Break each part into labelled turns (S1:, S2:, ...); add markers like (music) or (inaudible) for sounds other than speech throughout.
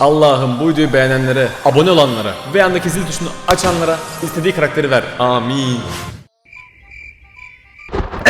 S1: Allah'ım bu videoyu beğenenlere, abone olanlara ve yandaki zil tuşunu açanlara istediği karakteri ver. Amin.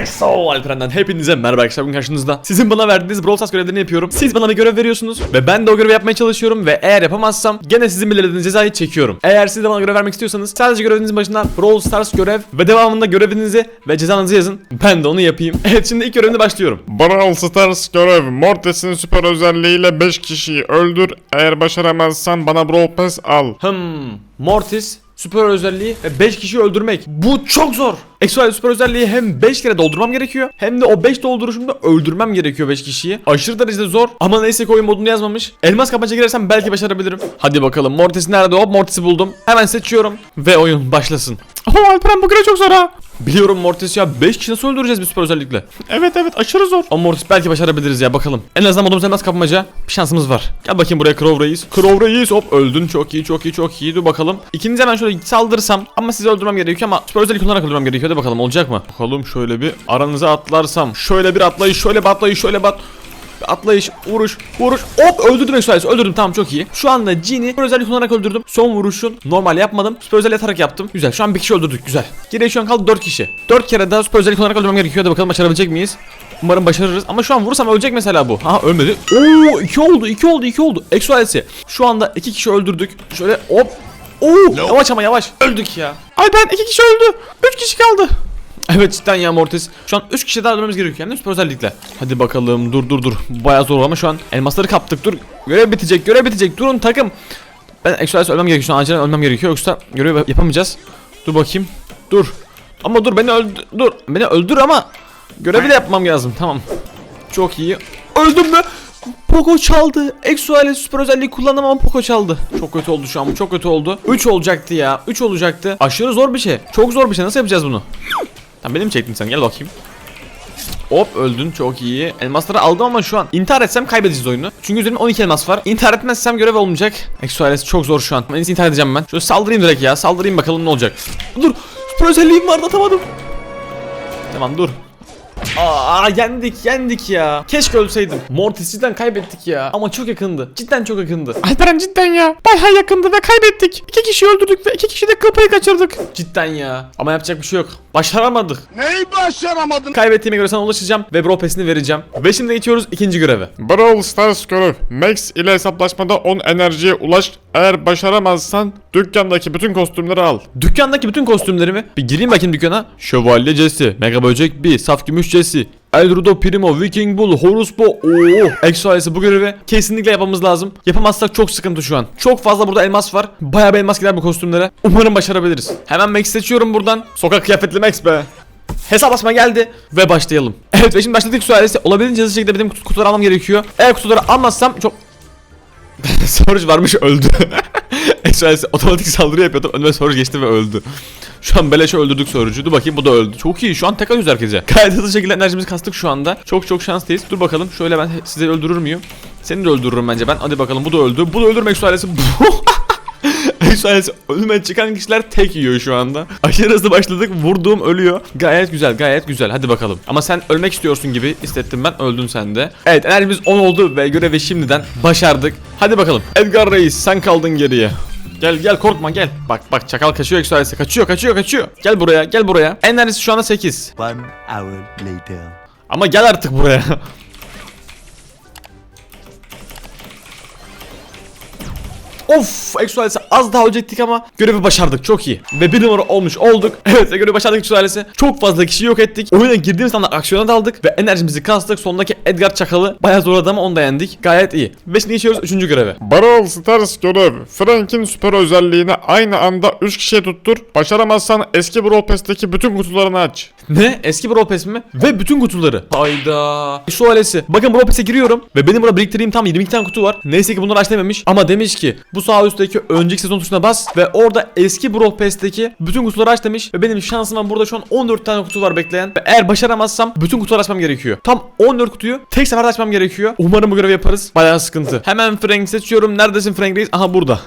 S1: Exo Alperen'den. Hepinize merhaba arkadaşlar bugün karşınızda. Sizin bana verdiğiniz Brawl Stars görevlerini yapıyorum. Siz bana bir görev veriyorsunuz ve ben de o görevi yapmaya çalışıyorum Ve eğer yapamazsam gene sizin belirlediğiniz cezayı çekiyorum. Eğer siz de bana görev vermek istiyorsanız sadece görevinizin başına Brawl Stars görev ve devamında görevinizi ve cezanızı yazın. Ben de onu yapayım. (laughs) Evet şimdi ilk görevine başlıyorum.
S2: Brawl Stars görev. Mortis'in süper özelliğiyle 5 kişiyi öldür. Eğer başaramazsan bana Brawl Pass al.
S1: Hmm Mortis süper özelliği ve 5 kişiyi öldürmek. Bu çok zor. Exoal süper özelliği hem 5 kere doldurmam gerekiyor hem de o 5 dolduruşumda öldürmem gerekiyor 5 kişiyi. Aşırı derecede zor ama neyse ki oyun modunu yazmamış. Elmas kapanca girersem belki başarabilirim. Hadi bakalım Mortis nerede? Hop Mortis'i buldum. Hemen seçiyorum ve oyun başlasın.
S2: Oh Alperen bu görev çok zor ha.
S1: Biliyorum Mortis ya 5 kişi nasıl öldüreceğiz bir süper özellikle?
S2: Evet evet aşırı zor.
S1: Ama Mortis belki başarabiliriz ya bakalım. En azından modumuz elmas kapmaca bir şansımız var. Gel bakayım buraya Crow Reis. Crow Reis hop öldün çok iyi çok iyi çok iyi. Dur bakalım. İkinize ben şöyle saldırsam ama sizi öldürmem gerekiyor ama süper özellik kullanarak öldürmem gerekiyor. Hadi bakalım olacak mı? Bakalım şöyle bir aranıza atlarsam. Şöyle bir atlayış şöyle bir atlayış şöyle bat. Atlayış, vuruş, vuruş. Hop öldürdüm Exoales'i. Öldürdüm tamam çok iyi. Şu anda Jean'i süper özellik kullanarak öldürdüm. Son vuruşun normal yapmadım. Süper özelliği atarak yaptım. Güzel. Şu an bir kişi öldürdük. Güzel. Geriye şu an kaldı 4 kişi. 4 kere daha süper özellik kullanarak öldürmem gerekiyor. Hadi bakalım başarabilecek miyiz? Umarım başarırız. Ama şu an vurursam ölecek mesela bu. Ha ölmedi. Oo 2 oldu 2 oldu 2 oldu. Exoales'i. Şu anda 2 kişi öldürdük. Şöyle hop. Oo yavaş ama yavaş. Öldük ya. Ay ben 2 kişi öldü. 3 kişi kaldı. (laughs) Evet cidden ya Mortis. Şu an 3 kişi daha öldürmemiz gerekiyor yani süper özellikle. Hadi bakalım dur dur dur. Bayağı zor ama şu an elmasları kaptık. Dur. Görev bitecek görev bitecek. Durun takım. Ben Exoales ölmem gerekiyor. Şu an acilen ölmem gerekiyor. Yoksa görev yapamayacağız. Dur bakayım. Dur. Ama dur beni öldür. Dur. Beni öldür ama görevi de yapmam lazım. Tamam. Çok iyi. Öldüm mü? Poco çaldı. Exoales süper özelliği kullandım ama Poco çaldı. Çok kötü oldu şu an bu çok kötü oldu. 3 olacaktı ya. 3 olacaktı. Aşırı zor bir şey. Çok zor bir şey. Nasıl yapacağız bunu? Tamam benim çektin sen gel bakayım. Hop öldün çok iyi. Elmasları aldım ama şu an intihar etsem kaybedeceğiz oyunu. Çünkü üzerimde 12 elmas var. İntihar etmezsem görev olmayacak. Exoales çok zor şu an. En iyisi intihar edeceğim ben. Şöyle saldırayım direkt ya. Saldırayım bakalım ne olacak. Dur. Süper özelliğim vardı atamadım. Tamam dur. Aa yendik yendik ya. Keşke ölseydim. Mortis cidden kaybettik ya. Ama çok yakındı. Cidden çok yakındı.
S2: Alperen cidden ya. Bayağı yakındı ve kaybettik. İki kişi öldürdük ve iki kişi de kapıyı kaçırdık.
S1: Cidden ya. Ama yapacak bir şey yok. Başaramadık.
S3: Neyi başaramadın?
S1: Kaybettiğime göre sana ulaşacağım ve bro pesini vereceğim. Ve şimdi geçiyoruz ikinci göreve.
S2: Brawl Stars görev. Max ile hesaplaşmada 10 enerjiye ulaş. Eğer başaramazsan dükkandaki bütün kostümleri al.
S1: Dükkandaki bütün kostümlerimi bir gireyim bakayım dükkana. Şövalye Jesse, Mega Böcek B, Saf Gümüş Jesse, El Rudo Primo, Viking Bull, Horus Bo, ooo. Exo ailesi bu görevi kesinlikle yapmamız lazım. Yapamazsak çok sıkıntı şu an. Çok fazla burada elmas var. Bayağı bir elmas gider bu kostümlere. Umarım başarabiliriz. Hemen Max seçiyorum buradan. Sokak kıyafetli Max be. Hesaplaşma geldi ve başlayalım. Evet ve şimdi başladık su ailesi. Olabildiğince hızlı şekilde benim kut- kutuları almam gerekiyor. Eğer kutuları almazsam çok... (laughs) Sorucu varmış öldü. (laughs) Exoalesi otomatik saldırı yapıyordum. Önüme sorucu geçti ve öldü. Şu an beleşe öldürdük sorucu. Dur bakayım bu da öldü. Çok iyi. Şu an tek atıyoruz herkese. Gayet hızlı şekilde enerjimizi kastık şu anda. Çok çok şanslıyız. Dur bakalım. Şöyle ben sizi öldürür müyüm? Seni de öldürürüm bence ben. Hadi bakalım bu da öldü. Bu da öldürmek (laughs) Exoalesi. Exoalesi ölüme çıkan kişiler tek yiyor şu anda. Aşırı hızlı başladık. Vurduğum ölüyor. Gayet güzel gayet güzel. Hadi bakalım. Ama sen ölmek istiyorsun gibi hissettim ben. Öldün sen de. Evet enerjimiz 10 oldu ve görevi şimdiden başardık. Hadi bakalım. Edgar Reis sen kaldın geriye. Gel gel korkma gel. Bak bak çakal kaçıyor Exoalesi. Kaçıyor kaçıyor kaçıyor. Gel buraya gel buraya. Enerjisi şu anda 8.
S4: One hour later.
S1: Ama gel artık buraya. Of Exoalesi az daha ölecektik ama görevi başardık çok iyi. Ve bir numara olmuş olduk. (laughs) Evet ve görevi başardık Exoalesi. Çok fazla kişi yok ettik. Oyuna girdiğimiz anda aksiyona daldık ve enerjimizi kastık. Sondaki Edgar Çakalı bayağı zorladı ama onu da yendik. Gayet iyi. Ve şimdi geçiyoruz 3. göreve.
S2: Brawl Stars görev. Frank'in süper özelliğini aynı anda 3 kişiye tuttur. Başaramazsan eski Brawl Pass'teki bütün kutularını aç.
S1: Ne? Eski Brawl Pass mi? Ve bütün kutuları. Hayda. Şu ailesi. Bakın Brawl Pass'e giriyorum. Ve benim burada biriktirdiğim tam 22 tane kutu var. Neyse ki bunları aç dememiş. Ama demiş ki bu sağ üstteki önceki sezon tuşuna bas. Ve orada eski Brawl Pass'teki bütün kutuları aç demiş. Ve benim şansıma burada şu an 14 tane kutu var bekleyen. Ve eğer başaramazsam bütün kutuları açmam gerekiyor. Tam 14 kutuyu tek seferde açmam gerekiyor. Umarım bu görevi yaparız. Bayağı sıkıntı. Hemen Frank seçiyorum. Neredesin Frank Reis? Aha burada.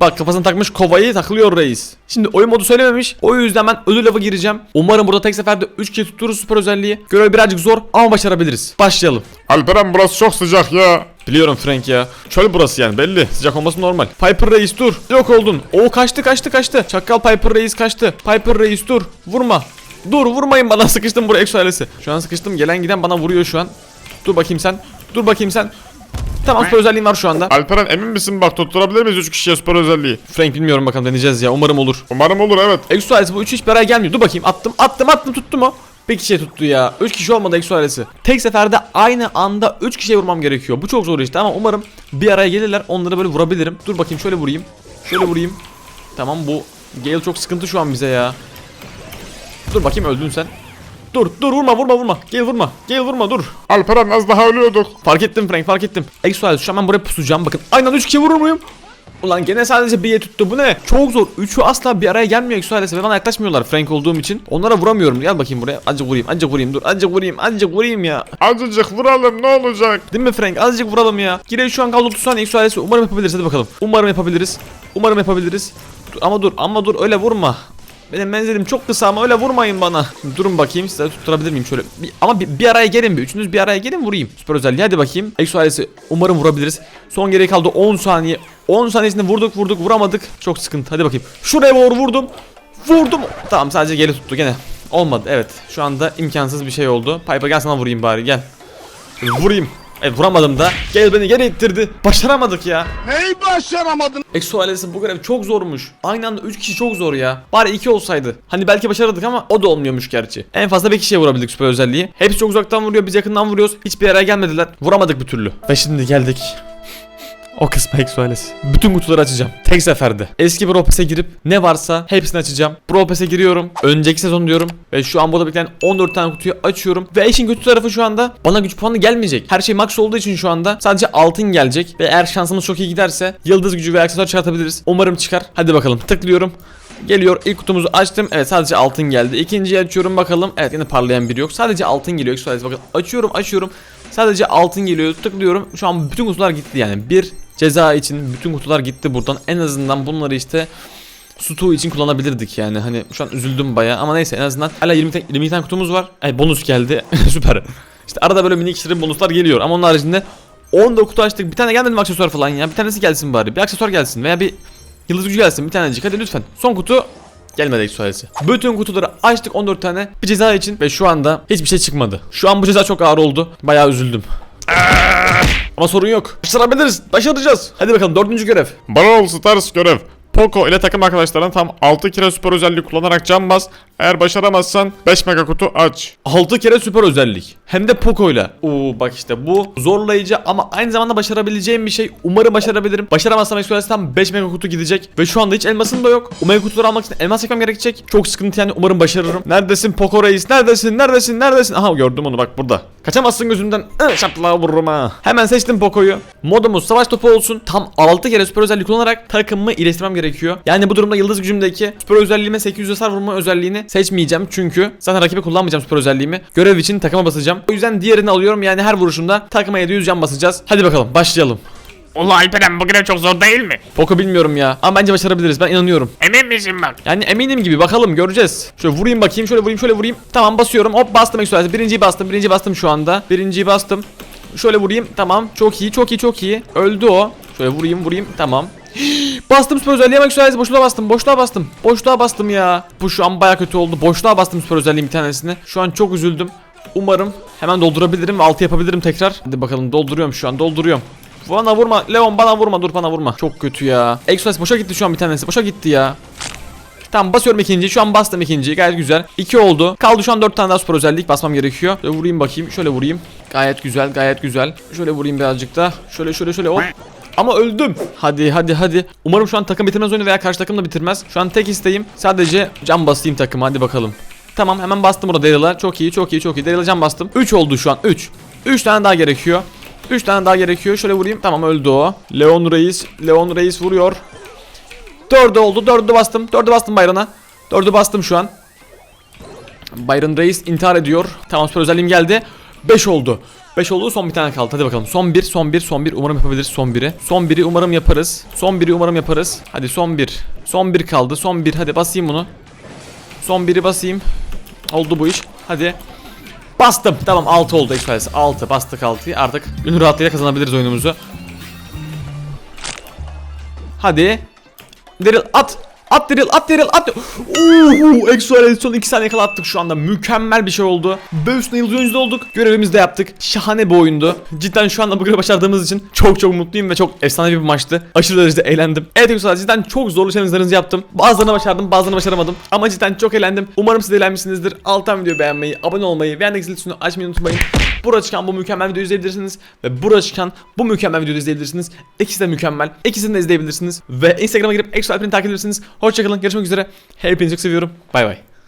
S1: Bak kafasına takmış kovayı takılıyor reis. Şimdi oyun modu söylememiş. O yüzden ben ödül avı gireceğim. Umarım burada tek seferde 3 kez tuttururuz süper özelliği. Görev birazcık zor ama başarabiliriz. Başlayalım.
S2: Alperen burası çok sıcak ya.
S1: Biliyorum Frank ya. Çöl burası yani belli. Sıcak olması normal. Piper Reis dur. Yok oldun. O kaçtı kaçtı kaçtı. Çakal Piper Reis kaçtı. Piper Reis dur. Vurma. Dur vurmayın bana (laughs) sıkıştım buraya ailesi. Şu an sıkıştım. Gelen giden bana vuruyor şu an. Dur bakayım sen. Dur bakayım sen. Tamam süper özelliğim var şu anda.
S2: Alperen emin misin bak tutturabilir miyiz 3 kişiye süper özelliği?
S1: Frank bilmiyorum bakalım deneyeceğiz ya. Umarım olur.
S2: Umarım olur evet.
S1: Exo ailesi bu üç hiç bir araya gelmiyor. Dur bakayım attım attım attım tuttu mu? Bir kişiye tuttu ya. 3 kişi olmadı Exo ailesi. Tek seferde aynı anda 3 kişiye vurmam gerekiyor. Bu çok zor işte ama umarım bir araya gelirler. Onları böyle vurabilirim. Dur bakayım şöyle vurayım. Şöyle vurayım. Tamam bu Gale çok sıkıntı şu an bize ya. Dur bakayım öldün sen. Dur dur vurma vurma vurma. Gale vurma. Gale vurma dur.
S2: Alperen az daha ölüyorduk.
S1: Fark ettim Frank fark ettim. Exo ailesi şu an ben buraya pusacağım. Bakın aynen 3 kişi vurur muyum? Ulan gene sadece bir tuttu bu ne? Çok zor. Üçü asla bir araya gelmiyor Exo ailesi ve bana yaklaşmıyorlar Frank olduğum için. Onlara vuramıyorum. Gel bakayım buraya. Azıcık vurayım. Azıcık vurayım. Dur. Azıcık vurayım. Azıcık vurayım ya.
S2: Azıcık vuralım ne olacak?
S1: Değil mi Frank? Azıcık vuralım ya. Gire şu an kaldı 30 saniye. Umarım yapabiliriz. Hadi bakalım. Umarım yapabiliriz. Umarım yapabiliriz. Dur, ama dur. Ama dur. Öyle vurma. Benim menzilim çok kısa ama öyle vurmayın bana. Durun bakayım size tutturabilir miyim şöyle. Bir- ama bir, bir araya gelin bir. Üçünüz bir araya gelin vurayım. Süper özelliği hadi bakayım. Exo ailesi umarım vurabiliriz. Son geriye kaldı 10 saniye. 10 saniyesinde vurduk vurduk vuramadık. Çok sıkıntı. Hadi bakayım. Şuraya vur vurdum. Vurdum. Tamam sadece geri tuttu gene. Olmadı evet. Şu anda imkansız bir şey oldu. Piper gel sana vurayım bari gel. Vurayım. Evet vuramadım da. Gel beni geri ittirdi. Başaramadık ya.
S3: Neyi başaramadın?
S1: Exo ailesi bu görev çok zormuş. Aynı anda 3 kişi çok zor ya. Bari 2 olsaydı. Hani belki başarırdık ama o da olmuyormuş gerçi. En fazla bir kişiye vurabildik süper özelliği. Hepsi çok uzaktan vuruyor biz yakından vuruyoruz. Hiçbir yere gelmediler. Vuramadık bir türlü. Ve şimdi geldik. O kısmı Exo ailesi. Bütün kutuları açacağım. Tek seferde. Eski Brawl Pass'e girip ne varsa hepsini açacağım. Brawl Pass'e giriyorum. Önceki sezon diyorum. Ve şu an burada bekleyen 14 tane kutuyu açıyorum. Ve işin kötü tarafı şu anda bana güç puanı gelmeyecek. Her şey max olduğu için şu anda sadece altın gelecek. Ve eğer şansımız çok iyi giderse yıldız gücü ve aksesuar çıkartabiliriz. Umarım çıkar. Hadi bakalım. Tıklıyorum. Geliyor ilk kutumuzu açtım. Evet sadece altın geldi. İkinciyi açıyorum bakalım. Evet yine parlayan biri yok. Sadece altın geliyor. Bakın açıyorum açıyorum. Sadece altın geliyor. Tıklıyorum. Şu an bütün kutular gitti yani. Bir ceza için bütün kutular gitti buradan. En azından bunları işte Sutu için kullanabilirdik yani hani şu an üzüldüm baya ama neyse en azından hala 20, tane- 20 tane kutumuz var. Ay bonus geldi (laughs) süper. İşte arada böyle minik şirin bonuslar geliyor ama onun haricinde 14 kutu açtık bir tane gelmedi mi aksesuar falan ya bir tanesi gelsin bari bir aksesuar gelsin veya bir yıldız gücü gelsin bir tanecik hadi lütfen. Son kutu gelmedi eksualesi. Bütün kutuları açtık 14 tane bir ceza için ve şu anda hiçbir şey çıkmadı. Şu an bu ceza çok ağır oldu bayağı üzüldüm. Ama sorun yok. Başarabiliriz. Başaracağız. Hadi bakalım dördüncü görev.
S2: Brawl Stars görev. Poco ile takım arkadaşlarına tam 6 kere süper özelliği kullanarak can bas. Eğer başaramazsan 5 mega kutu aç.
S1: 6 kere süper özellik. Hem de Poco'yla. Oo bak işte bu zorlayıcı ama aynı zamanda başarabileceğim bir şey. Umarım başarabilirim. Başaramazsam Express'ten 5 mega kutu gidecek. Ve şu anda hiç elmasım da yok. O mega kutuları almak için elmas çekmem gerekecek. Çok sıkıntı yani umarım başarırım. Neredesin Poco Reis? Neredesin? Neredesin? Neredesin? Aha gördüm onu bak burada. Kaçamazsın gözümden. Ih, Şaplığa vururum ha. Hemen seçtim Poco'yu. Modumuz savaş topu olsun. Tam 6 kere süper özellik kullanarak takımımı iyileştirmem gerekiyor. Yani bu durumda yıldız gücümdeki süper özelliğime 800 hasar vurma özelliğini seçmeyeceğim. Çünkü zaten rakibe kullanmayacağım süper özelliğimi. Görev için takıma basacağım. O yüzden diğerini alıyorum. Yani her vuruşumda takıma 700 can basacağız. Hadi bakalım başlayalım.
S3: Ula Alperen bu görev çok zor değil mi?
S1: Poco bilmiyorum ya. Ama bence başarabiliriz. Ben inanıyorum.
S3: Emin misin bak?
S1: Yani eminim gibi bakalım göreceğiz. Şöyle vurayım bakayım şöyle vurayım şöyle vurayım. Tamam basıyorum hop bastım eksualesi. Birinciyi bastım birinciyi bastım şu anda. Birinciyi bastım. Şöyle vurayım tamam çok iyi çok iyi çok iyi. Öldü o. Şöyle vurayım vurayım tamam. Bastım süper özelliğe bak eksualesi boşluğa bastım boşluğa bastım. Boşluğa bastım ya. Bu şu an baya kötü oldu. Boşluğa bastım süper özelliğin bir tanesini. Şu an çok üzüldüm. Umarım hemen doldurabilirim ve altı yapabilirim tekrar. Hadi bakalım dolduruyorum şu an dolduruyorum. Bana vurma Leon bana vurma dur bana vurma. Çok kötü ya. Express boşa gitti şu an bir tanesi. Boşa gitti ya. Tamam basıyorum ikinci. Şu an bastım ikinci. Gayet güzel. 2 oldu. Kaldı şu an 4 tane daha süper özellik basmam gerekiyor. Şöyle vurayım bakayım. Şöyle vurayım. Gayet güzel. Gayet güzel. Şöyle vurayım birazcık da. Şöyle şöyle şöyle hop. Ama öldüm. Hadi hadi hadi. Umarım şu an takım bitirmez oyunu veya karşı takım da bitirmez. Şu an tek isteğim sadece can basayım takıma. Hadi bakalım. Tamam hemen bastım burada Daryl'a. Çok iyi çok iyi çok iyi. Daryl'a can bastım. 3 oldu şu an 3. 3 tane daha gerekiyor. 3 tane daha gerekiyor. Şöyle vurayım. Tamam öldü o. Leon Reis. Leon Reis vuruyor. 4 oldu. 4'ü bastım. 4'ü bastım Bayron'a. 4'ü bastım şu an. Byron Reis intihar ediyor. Tamam süper özelliğim geldi. 5 oldu. 5 oldu son bir tane kaldı. Hadi bakalım. Son bir, son bir, son bir. Umarım yapabiliriz son biri. Son biri umarım yaparız. Son biri umarım yaparız. Hadi son bir. Son bir kaldı. Son bir. Hadi basayım bunu. Son biri basayım. Oldu bu iş. Hadi. Bastım. Tamam 6 oldu Express. 6 bastık 6'yı. Artık ünlü rahatlığıyla kazanabiliriz oyunumuzu. Hadi. Daryl at. At Daryl at. Uuu Exoal'e son 2 saniye kala attık şu anda. Mükemmel bir şey oldu. Ve üstüne yıldız oyuncu olduk. Görevimizi de yaptık. Şahane bir oyundu. Cidden şu anda bu görevi başardığımız için çok çok mutluyum ve çok efsane bir maçtı. Aşırı derecede eğlendim. Evet Exoal cidden çok zorlu challenge'larınızı yaptım. Bazılarını başardım bazılarını başaramadım. Ama cidden çok eğlendim. Umarım siz de eğlenmişsinizdir. Alttan videoyu beğenmeyi, abone olmayı ve yandaki zil açmayı unutmayın. Burada çıkan bu mükemmel videoyu izleyebilirsiniz. Ve burada çıkan bu mükemmel videoyu izleyebilirsiniz. İkisi de mükemmel. İkisini de izleyebilirsiniz. Ve Instagram'a girip Exo Alper'i takip edebilirsiniz. Hoşçakalın. Görüşmek üzere. Hepinizi çok seviyorum. Bay bay.